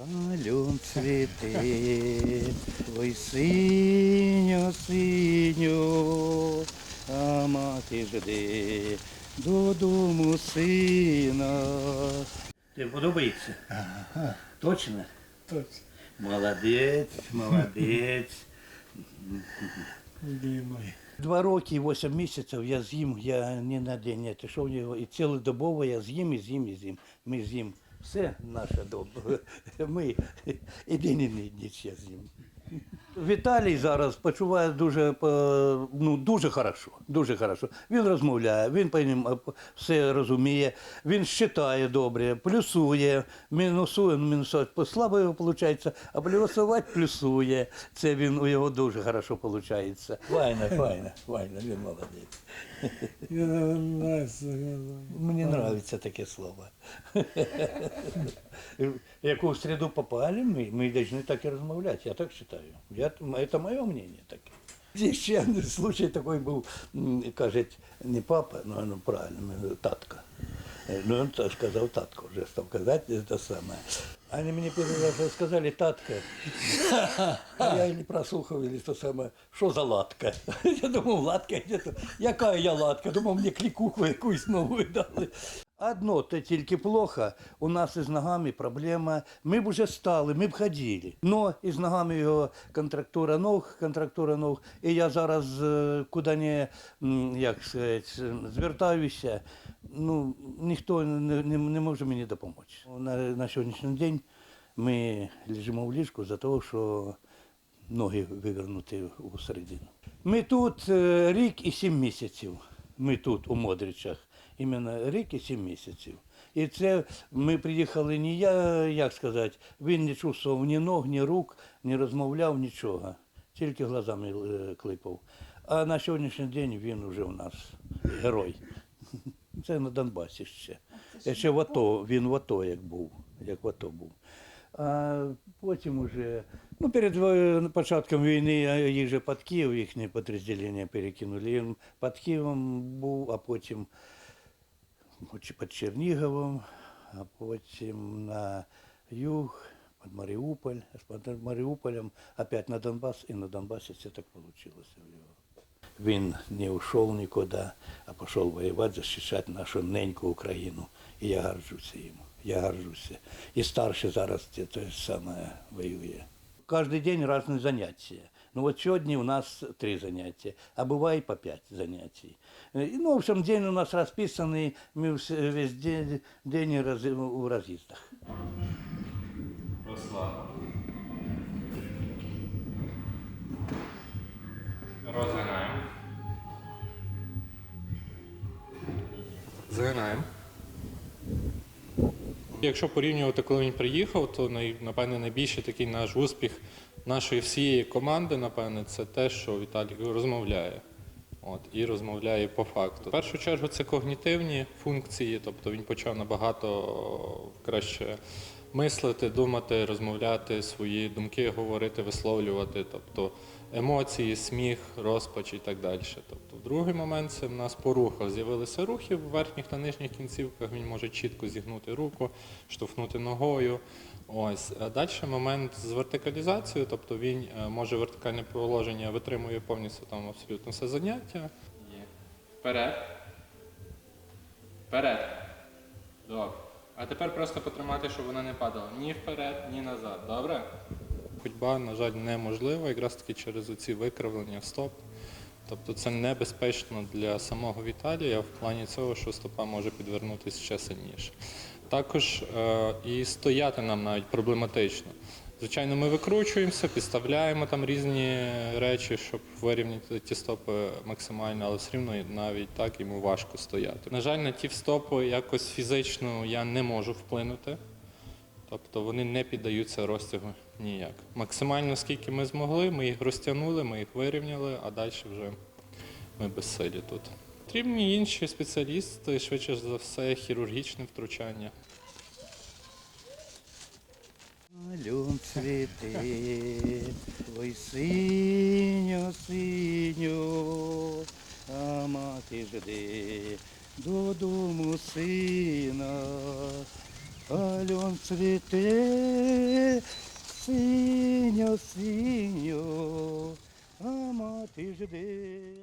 Алюн цвіте, ой синьо, синьо, а мати жде додому сина. Ти подобається? Ага. Точно? Точно. Молодець, молодець. Два роки і вісім місяців я з'їм, я ні на день не його, і цілодобово я з'їм, і з'їм, і з'їм. Ми з'їм все наше добро. Ми єдині я з'їм. Віталій зараз почуває дуже, е, ну, дуже хорошо, дуже хорошо. Він розмовляє, він по ним е, все розуміє, він считає добре, плюсує, мінусує, ну, мінусувати слабо його виходить, а плюсувати плюсує. Це він у його дуже хорошо виходить. Файно, файно, файно, він молодець. Мені подобається таке слово. Яку середу попали, ми, ми повинні так і розмовляти, я так вважаю. Я, це моє мнение таке. Зі ще случай такий був, м, кажуть, не папа, ну, ну правильно, татка. Е, Ну, він так сказав татко, вже став казати це саме. Вони мені перший раз сказали татка. А я не прослухав, или то саме, що за латка? Я думав, латка, где-то. яка я латка? Думав, мені клікуху якусь нову дали. Одно то тільки плохо, у нас із ногами проблема. Ми б вже стали, ми б ходили. Но із ногами його контрактура ног, контрактура ног. І я зараз е, куди не, як сказати, звертаюся, ну, ніхто не, не, не може мені допомогти. На, на сьогоднішній день ми лежимо в ліжку за того, що ноги вивернуті у середину. Ми тут е, рік і сім місяців. Ми тут, у Модричах. Іменно рік і сім місяців. І це ми приїхали не я, як сказати, він не чувствував ні ног, ні рук, не розмовляв нічого. Тільки глазами е, клипав. А на сьогоднішній день він вже у нас герой. Це на Донбасі ще. Ще в АТО, він в АТО як був, як в АТО був. А потім уже, ну перед е, початком війни їх же під Київ, їхнє підрозділення перекинули. Він під Києвом був, а потім під Черніговом, а потім на юг, під Маріуполь, під Маріуполем опять на Донбас, і на Донбасі це так вийшло в його. Він не ушел никуда, а пошел воевать, защищать нашу неньку Україну. І я горжуся йому. Я горжуся. І старший зараз те, те саме воює. Кожен день різні заняття. Ну от сьогодні у нас три заняття, а буває по п'ять занять. Е, Ну, в общем, день у нас розписаний, ми весь день, день роз- у роз'їздах. Руслан. Розгинаємо. Згинаємо. Якщо порівнювати, коли він приїхав, то напевне найбільший такий наш успіх нашої всієї команди, напевне, це те, що Віталій розмовляє. От, і розмовляє по факту. В першу чергу це когнітивні функції, тобто він почав набагато краще мислити, думати, розмовляти, свої думки говорити, висловлювати, тобто емоції, сміх, розпач і так далі. Тобто, в другий момент це в нас по рухах. З'явилися рухи в верхніх та нижніх кінцівках. Він може чітко зігнути руку, штовхнути ногою. Ось А далі момент з вертикалізацією, тобто він е, може вертикальне положення витримує повністю там абсолютно все заняття. Є. Вперед. Вперед. Добре. А тепер просто потримати, щоб вона не падала ні вперед, ні назад. Добре? Ходьба, на жаль, неможлива, якраз таки через оці викривлення стоп. Тобто це небезпечно для самого Віталія в плані цього, що стопа може підвернутися ще сильніше. Також е, і стояти нам навіть проблематично. Звичайно, ми викручуємося, підставляємо там різні речі, щоб вирівняти ті стопи максимально, але все рівно навіть так йому важко стояти. На жаль, на ті стопи якось фізично я не можу вплинути. Тобто вони не піддаються розтягу ніяк. Максимально скільки ми змогли, ми їх розтягнули, ми їх вирівняли, а далі вже ми безсилі тут. Потрібні інші спеціалісти, швидше за все, хірургічне втручання. Алюн цвіте, ой синьо, синьо, а мати жде додому сина. Цвіте, синьо, синьо, а мати жде.